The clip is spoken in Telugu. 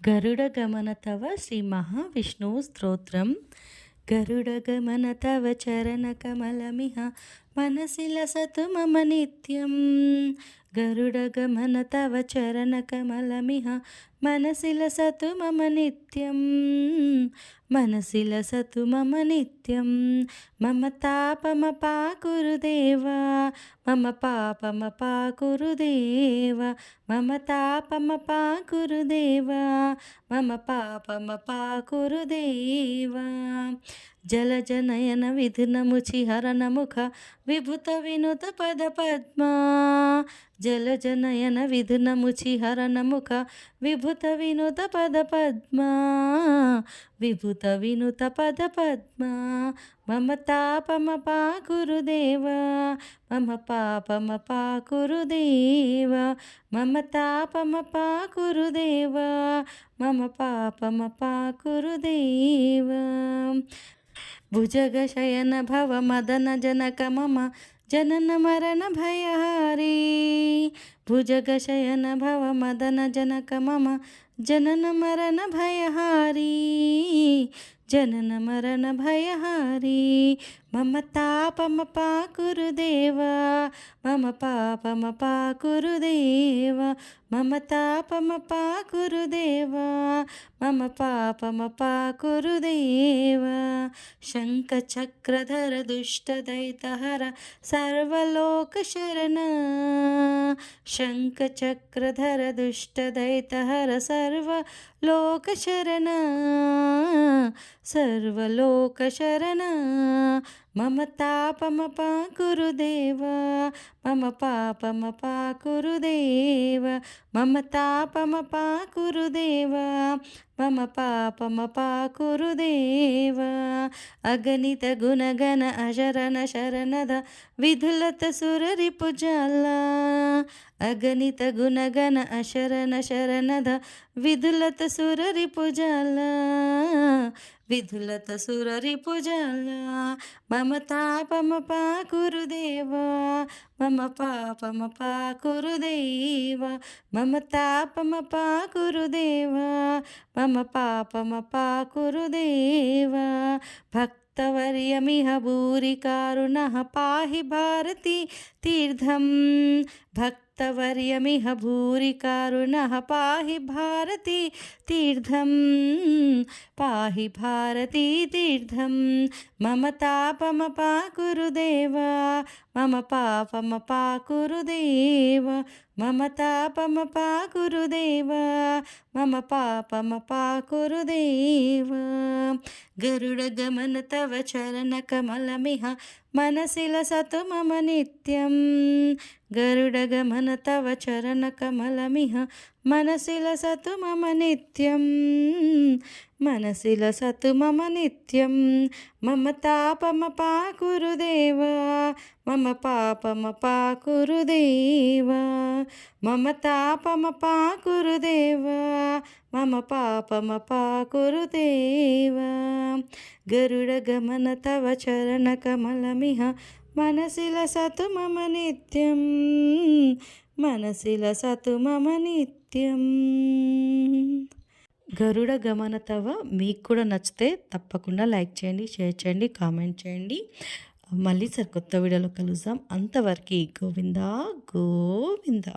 గరుడగమన తవ శ్రీ మహావిష్ణువు స్తోత్రం. గరుడగమన తవ చరణ కమలమిహ లసతు మమ నిత్యం. గరుడగమన తవ చరణకమలమిహ మనసి లసతు మమ నిత్యం. మనసి లసతు మమ నిత్యం. మమ తాపమ పాకురుదేవా మమ పాపమ పాకురుదేవ మమ తాపమ పాకురుదేవా మమ పాపమ పాకురుదేవా జలజనయన విధునముచి హరణముఖ విభుత వినుత పద పద్మా జలజనయన విధునముచి హరణముఖ విభుత వినుత పద పద్మా విభుత వినుత పద పద్మా మమ తాపమ పాకురుదేవా మమ పాపమ పాకురుదేవ మమ తాపమ పాకురుదేవా మమ పాపమ పాకురుదేవ భుజగశయన భవ మదన జనక మమ జనన మరణ భయహారీ భుజగశయన భవ మదన జనక మమ జనన మరణ భయహారీ జనన మరణ భయహారీ మమ తాపమ పాకురుదేవా మమ పాపమ పాకురుదేవా మమ తాపమ పాకురుదేవా మమ పాపమ పాకురుదేవ శంఖచక్రధర దుష్టదైతహర సర్వలోక శరణ శంఖచక్రధర దుష్టదైతహర సర్వలోక శరణ సర్వలోక శరణ మమ తాపమ పాకురుదేవా మమ పాపమ పాకురుదేవ మమ తాపమ పాకురుదేవా మమ పాపమ పాకురుదేవ అగణిత గుణగణ అశరణ శరణద విధులత సురరి పుజాల అగణిత గుణగణ అశరణ శరణద విధులత సురరి పుజాల విధులత సురరి పుజాల మమ తాపమ పాకురుదేవా మమ పాపమ పాకురుదేవా మమ తాపమ పాకురుదేవా మమ పాపమ పాకురుదేవా భక్తవర్యమిహ భూరి కారుణః భక్తవర్యమిహ భూరి కారుణః పాహి భారతి తీర్థం भक्तवर्यमिह भूरिकारुणः पाहि भारती तीर्थं पाहि भारती तीर्थं मम तापमपाकुरुदेव मम पापमपाकुरुदेव मम तापमपाकुरुदेव मम पापमपाकुरुदेव गरुडगमन तव चरणकमलमिह మనసిల సతు మమ నిత్యం గరుడగమన తవ చరణ కమలమిహ మనసిల సతు మమ నిత్యం మనసి సతు మమ నిత్యం. మమ తాపమ పాకురుదేవా మమ పాపమ పాకురుదేవా మమ తాపమ పాకురుదేవా మమ పాపమ పాకురుదేవా గరుడ గమన తవ చరణ కమలమిహ మనసి సతు మమ నిత్యం. మనసి సతు మమ నిత్యం. గరుడ గమన తవ మీకు కూడా నచ్చితే తప్పకుండా లైక్ చేయండి షేర్ చేయండి కామెంట్ చేయండి. మళ్ళీ సరికొత్త వీడియోలో కలుద్దాం. అంతవరకు గోవిందా గోవిందా.